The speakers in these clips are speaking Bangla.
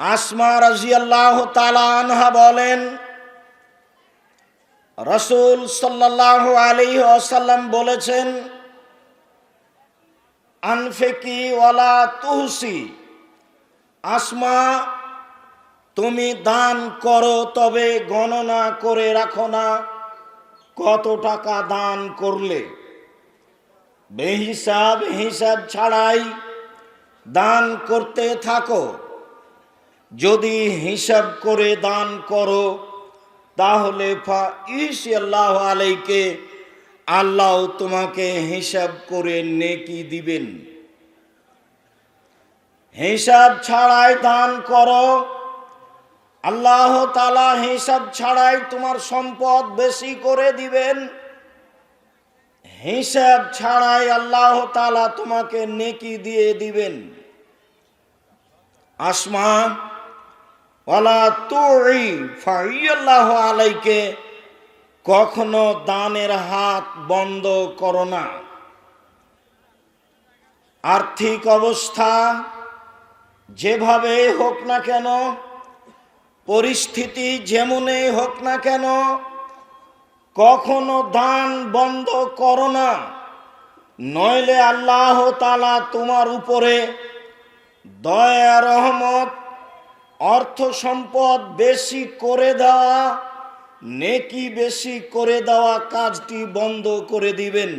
আসমা রাজিয়াল্লাহ তালা আনহা বলেন, রসুল সাল্লাহ আলী আসাল্লাম বলেছেন, আনফেকি ওয়ালা তুহসি, আসমা, তুমি দান করো তবে গণনা করে রাখো না, কত টাকা দান করলে? বেহিসাব হিসাব ছাড়াই দান করতে থাকো। যদি হিসাব করে দান করো, তাহলে ফা ইস আল্লাহ আলাইকে আল্লাহ তোমাকে হিসাব করে নেকি দিবেন। হিসাব ছাড়াই দান করো, আল্লাহ তালা হিসাব ছাড়াই তোমার সম্পদ বেশি করে দিবেন। হিসাব ছাড়াই আল্লাহ তালা তোমাকে নেকি দিয়ে দিবেন। আসমা আলাইকে কখনো দানের হাত বন্ধ করো না। আর্থিক অবস্থা যেভাবে হোক না কেন, পরিস্থিতি যেমনই হোক না কেন, কখনো দান বন্ধ করো না। নইলে আল্লাহ তালা তোমার উপরে দয়া, রহমত অর্থ সম্পদ বেশি করে দেওয়া, নেকি বেশি করে দেওয়া কাজটি বন্ধ করে দিবেন।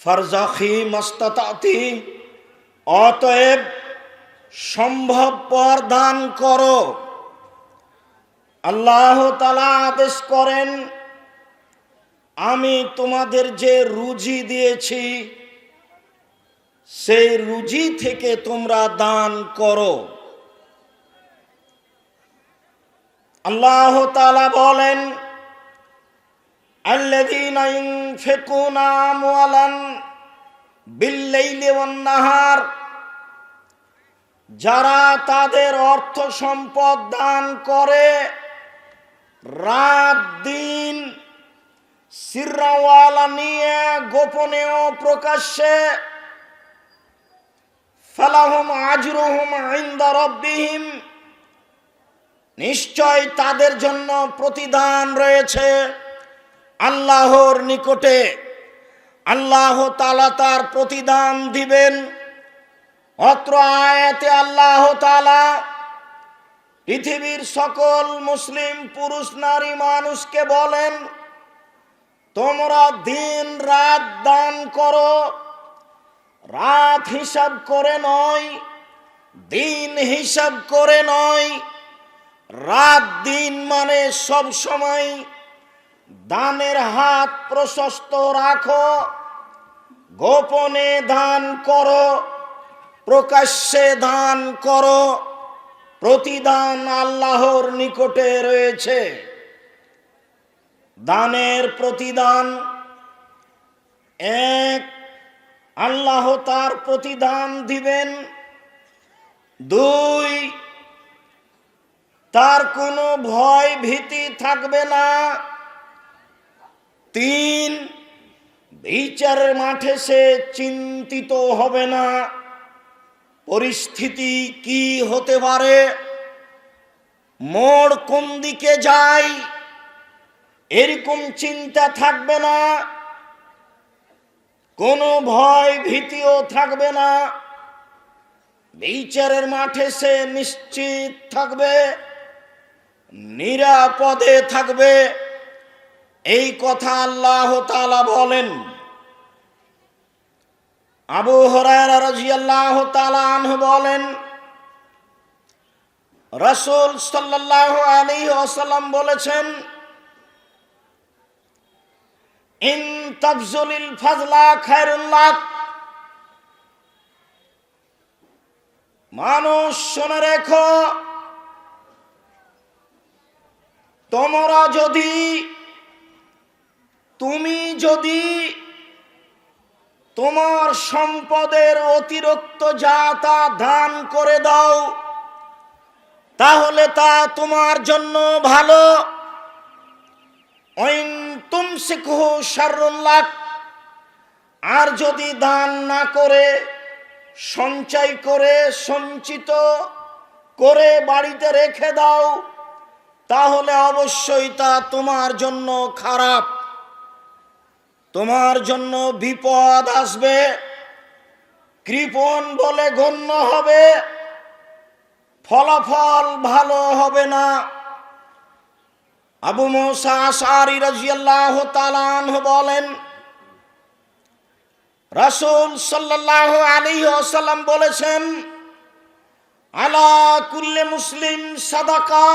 ফারজাখি মস্তাতি অতএব সম্ভবপর দান করো। আল্লাহ তালা আদেশ করেন, আমি তোমাদের যে রুজি দিয়েছি সেই রুজি থেকে তোমরা দান করো আল্লাহ তালা বলেন الذين ينفقون أموالا بالليل والنهار যারা তাদের অর্থ সম্পদ দান করে রাত দিন সিররাওয়ালা নিয়ে গোপনেও প্রকাশ্যে নিশ্চয় তাদের জন্য প্রতিদান রয়েছে আল্লাহর নিকটে। আল্লাহ তালা তার প্রতিদান দিবেন। অত্র আয়াতে আল্লাহ তালা পৃথিবীর সকল মুসলিম পুরুষ, নারী মানুষকে বলেন, তোমরা দিন রাত দান করো। রাত হিসাব করে নয়, দিন হিসাব করে নয়। রাত দিন মানে সব সময় দানের হাত প্রশস্ত রাখো, গোপনে দান করো, প্রকাশ্যে দান করো। প্রতিদান আল্লাহর নিকটে রয়েছে। দানের প্রতিদান এক আল্লাহ তার প্রতিদান দিবেন। দুই, তার কোনো ভয় ভীতি থাকবে না। তিন, বিচারের মাঠে সে চিন্তিত হবে না। পরিস্থিতি কি হতে পারে? মোড় কোন দিকে যায়? এরকম চিন্তা থাকবে না। কোনো ভয় ভীতিও থাকবে না। বিচারের মাঠে সে নিশ্চিত থাকবে, নিরাপদে থাকবে। এই কথা আল্লাহ তালা বলেন। আবু হরায়রা বলেন, রসুল সাল্লাহ আলী ওসাল্লাম বলেছেন মানুষ শুনে রেখো, তোমরা যদি, তুমি যদি তোমার সম্পদের অতিরিক্ত যা তা দান করে দাও, তাহলে তা তোমার জন্য ভালো। তুমসিকহু শারুল্লাহ আর যদি দান না করে, সঞ্চয় করে, সঞ্চিত করে বাড়িতে রেখে দাও, তাহলে অবশ্যই তা তোমার জন্য খারাপ। তোমার জন্য বিপদ আসবে। কৃপণ বলে গণ্য হবে। ফলাফল ভালো হবে না। আবু মোসা আশারি রাজিয়াল্লাহ তালান বলেন, রাসূল সাল্লাহ আলী আসাল্লাম বলেছেন, আলা কুল্লে মুসলিম সাদাকা,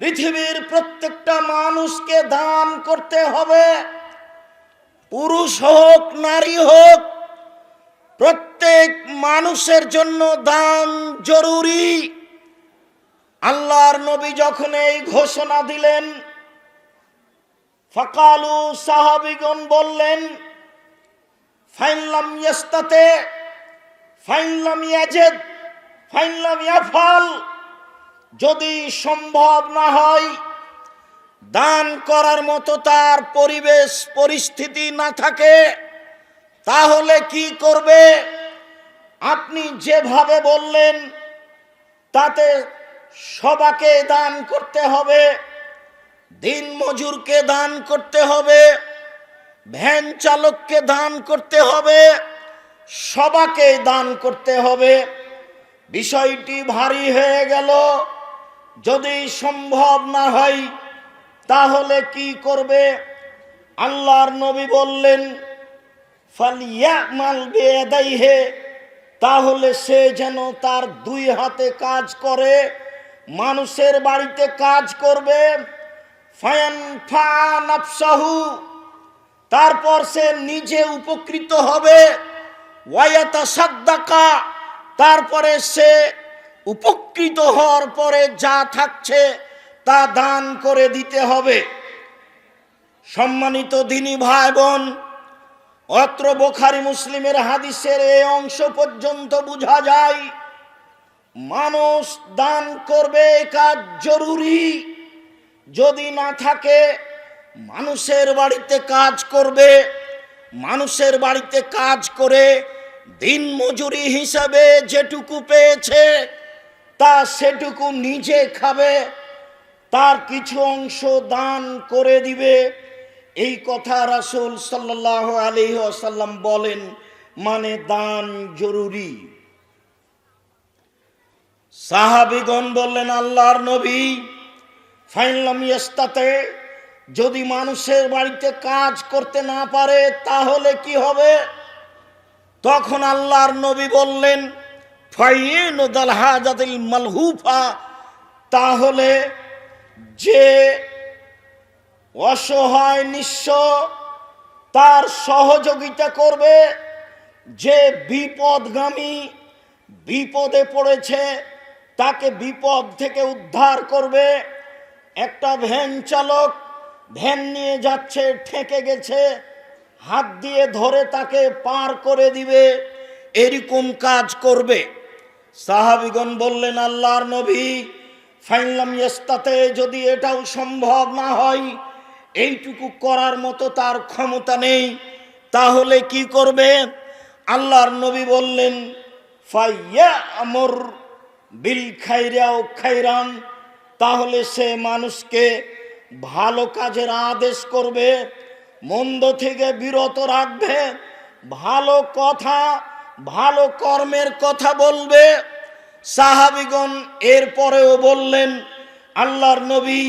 পৃথিবীর প্রত্যেকটা মানুষকে দান করতে হবে, পুরুষ হোক, নারী হোক, প্রত্যেক মানুষের জন্য দান জরুরি। আল্লাহর নবী যখন এই ঘোষণা দিলেন, ফকালু সাহাবিগণ বললেন ফাইনলাম ইয়াস্তাতে ফাইনলাম ইয়াজেদ ফাইনলাম ইয়াফাল যদি সম্ভব না হয়, দান করার মতো তার পরিবেশ, পরিস্থিতি না থাকে, তাহলে কি করবে? আপনি যেভাবে বললেন, তাতে সবাকে দান করতে হবে, দিন মজুরকে দান করতে হবে, ভ্যান চালককে দান করতে হবে, সবাকে দান করতে হবে। বিষয়টি ভারী হয়ে গেল। যদি সম্ভব না হয়, তাহলে কি করবে? আল্লাহর নবী বললেন, ফালিয়ামাল বেদাইহে তাহলে সে যেন তার দুই হাতে কাজ করে। মানুষের বাড়িতে কাজ করবে। তারপর সে নিজে উপকৃত হবে। তারপরে সে উপকৃত হওয়ার পরে যা থাকছে তা দান করে দিতে হবে। সম্মানিত দিনী ভাই বোন অত্র বোখারি মুসলিমের হাদিসের এই অংশ পর্যন্ত বোঝা যায় মানুষ দান করবে কাজ জরুরি। যদি না থাকে, মানুষের বাড়িতে কাজ করবে, মানুষের বাড়িতে কাজ করে দিন মজুরি হিসাবে যেটুকু পেয়েছে, তা সেটুকু নিজে খাবে, তার কিছু অংশ দান করে দিবে। এই কথা রাসূল সাল্লাহ আলী আসাল্লাম বলেন মানে দান জরুরি। সাহাবিগণ বললেন, আল্লাহর নবী ফাইনলাম ইস্তাতে যদি মানুষের বাড়িতে কাজ করতে না পারে, তাহলে কি হবে? তখন আল্লাহর নবী বললেন ফাইনুদাল হাজাতিল মালহুফা, তাহলে যে অসহায় নিঃস্ব তার সহযোগিতা করবে, যে বিপদগামী বিপদে পড়েছে তাকে বিপদ থেকে উদ্ধার করবে। একটা ভ্যান চালক, ভ্যান নিয়ে যাচ্ছে, ঠেকে গেছে। হাত দিয়ে ধরে তাকে পার করে দিবে। এরকম কাজ করবে। সাহাবিগণ বললেন, আল্লাহর নবী, ফাইনলাম ইস্তাতে যদি এটাও সম্ভব না হয়, এইটুকু করার মতো তার ক্ষমতা নেই, তাহলে কি করবে? আল্লাহর নবী বললেন ফাইয়া আমর বিল খাইরাও খাইরান, তাহলে সে মানুষকে ভালো কাজের আদেশ করবে, মন্দ থেকে বিরত রাখবে, ভালো কথা, ভালো কর্মের কথা বলবে। সাহাবিগণ এরপরেও বললেন, আল্লাহর নবী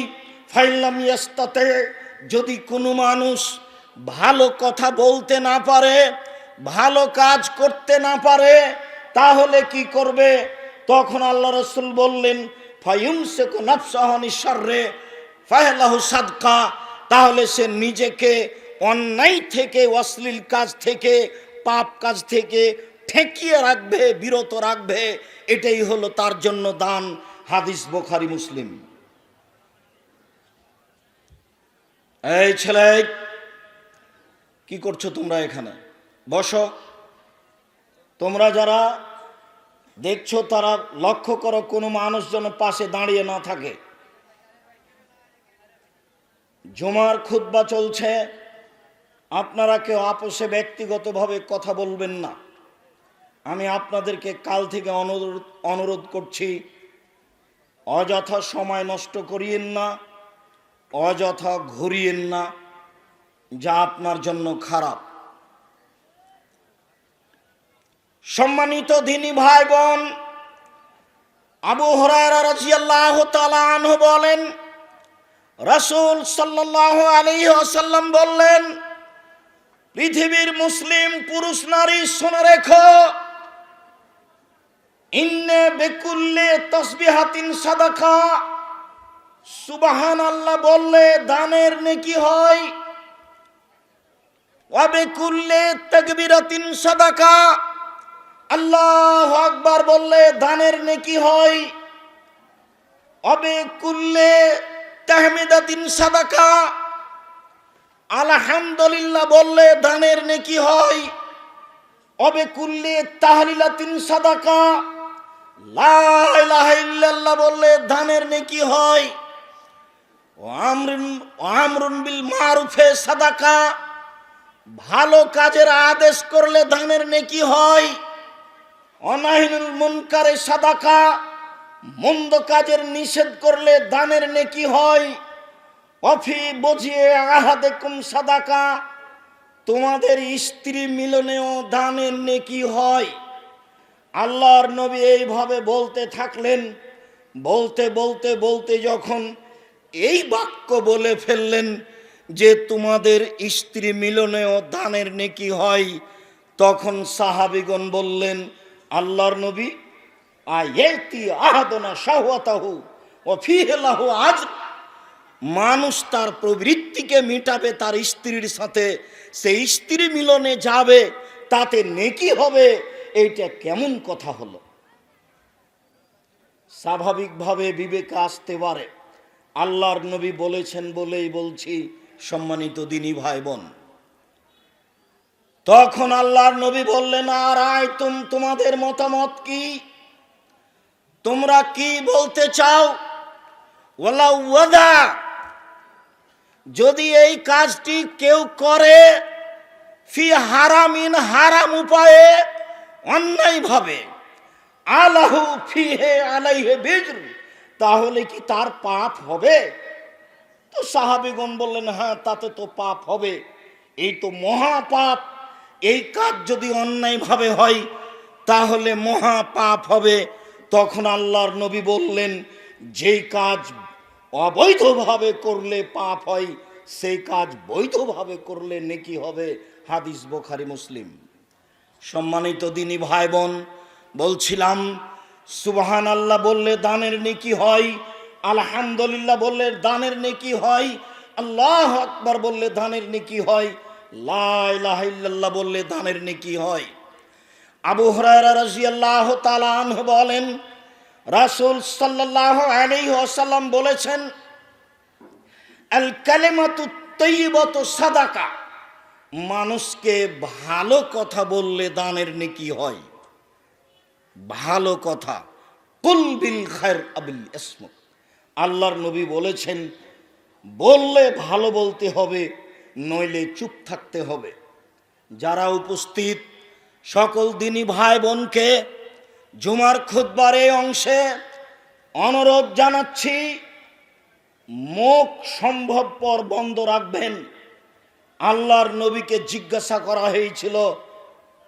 ফাইলাম ইয়াস্তাতে, যদি কোনো মানুষ ভালো কথা বলতে না পারে, ভালো কাজ করতে না পারে, তাহলে কি করবে? তখন আল্লাহ রসুল বললেন ফাইমসেক নফসাহনি সর্রে ফাহলাহু সাদকা তাহলে সে নিজেকে অন্যায় থেকে, অশ্লীল কাজ থেকে, পাপ কাজ থেকে ঠেকিয়ে রাখবে, বিরত রাখবে। এটাই হলো তার জন্য দান, হাদিস বোখারি, মুসলিম। এই ছেলে, কি করছ তোমরা এখানে? বসো। তোমরা যারা দেখছ তারা লক্ষ্য করো কোনো মানুষ যেন পাশে দাঁড়িয়ে না থাকে। জুমার খুতবা চলছে। আপনারা কেউ আপোষে ব্যক্তিগতভাবে কথা বলবেন না। আমি আপনাদেরকে কাল থেকে অনুরোধ অনুরোধ করছি, অযথা সময় নষ্ট করিয়েন না, অযথা ঘুরিয়েন না, যা আপনার জন্য খারাপ। সম্মানিত দিনী ভাই বোন আবু আনহু বলেন, রসুল সাল্লাল্লাহু আলাইহি ওয়াসাল্লাম বললেন, পৃথিবীর মুসলিম পুরুষ নারী শুনে রেখো, ইন্নে বেকুল্লে তসবিহাতিন সাদাকা সুবাহান আল্লাহ বললে দানের নেকি হয় ওয়াবেকুল্লে তাকবিরাতিন সাদাকা আল্লাহ আকবার বললে দানের নেকি হয়? অবেকুল্লে তাহমিদাতিন সাদাকা। আলহামদুলিল্লাহ, বললে দানের নেকি হয়। অবে কুল্লে তাহলিলাতিন সাদাকা। লা ইলাহা ইল্লাল্লাহ, বললে দানের নেকি হয়। আমরুন বিল মারুফে সাদাকা। ভালো কাজের আদেশ করলে দানের নেকি হয়। অনাহিনুল মুনকারে সাদাকা, মন্দ কাজের নিষেধ করলে দানের নেকি হয়। অফি বুঝিয়ে কুম সাদাকা, তোমাদের স্ত্রী মিলনেও দানের নেকি হয়। আল্লাহর নবী এইভাবে বলতে থাকলেন, বলতে বলতে বলতে যখন এই বাক্য বলে ফেললেন যে তোমাদের স্ত্রী মিলনেও দানের নেকি হয়, তখন সাহাবিগণ বললেন আল্লাহর নবী, আয়েতি আহাদনা শাহওয়াতাহু ও ফিহেলাহু আজ, মানুষ তার প্রবৃত্তিকে মিটাবে, তার স্ত্রীর সাথে। সেই স্ত্রী মিলনে যাবে, তাতে নেকি হবে, এইটা কেমন কথা হলো? স্বাভাবিকভাবে বিবেকে আসতে পারে। আল্লাহর নবী বলেছেন বলেই বলছি, সম্মানিত দিনী ভাই বোন তখন আল্লাহর নবী বললেন, আর আয় তুম, তোমাদের মতামত কি? তোমরা কি বলতে চাও? ওলা ওয়াদা, যদি এই কাজটি কেউ করে, ফি হারামিন হারাম উপায়ে অন্যায়ভাবে আলাহু ফিহে আলাইহে বিজর তাহলে কি তার পাপ হবে? তো সাহাবিগণ বললেন হ্যাঁ তাতে তো পাপ হবে। এই তো মহা পাপ এই কাজ যদি অন্যায়ভাবে হয়, তাহলে মহা পাপ হবে। তখন আল্লাহর নবী বললেন, যেই কাজ অবৈধভাবে করলে পাপ হয়, সেই কাজ বৈধভাবে করলে নেকি হবে। হাদিস বোখারি, মুসলিম। সম্মানিত দিনী ভাই বোন বলছিলাম সুবহান আল্লাহ বললে দানের নেকি হয়, আলহামদুলিল্লাহ বললে দানের নেকি হয়, আল্লাহ আকবার বললে দানের নেকি হয় লা ইলাহা ইল্লাল্লাহ বললে দানের নেকি হয়। আবু রাদিয়াল্লাহু তাআলা বলেন, রাসূল সাল্লাল্লাহু আলাইহি ওয়াসাল্লাম বলেছেন, আল কালিমাতু তাইয়িবাতু সাদাকা মানুষকে ভালো কথা বললে দানের নেকি হয়। ভালো কথা। কুল বিল খায়ের আবিল ইসমত আল্লাহর নবী বলেছেন, বললে ভালো বলতে হবে নইলে চুপ থাকতে হবে। যারা উপস্থিত সকল দিনই ভাই বোনকে জুমার খুদ্বার এই অংশে অনুরোধ জানাচ্ছি, মুখ সম্ভবপর বন্ধ রাখবেন। আল্লাহর নবীকে জিজ্ঞাসা করা হয়েছিল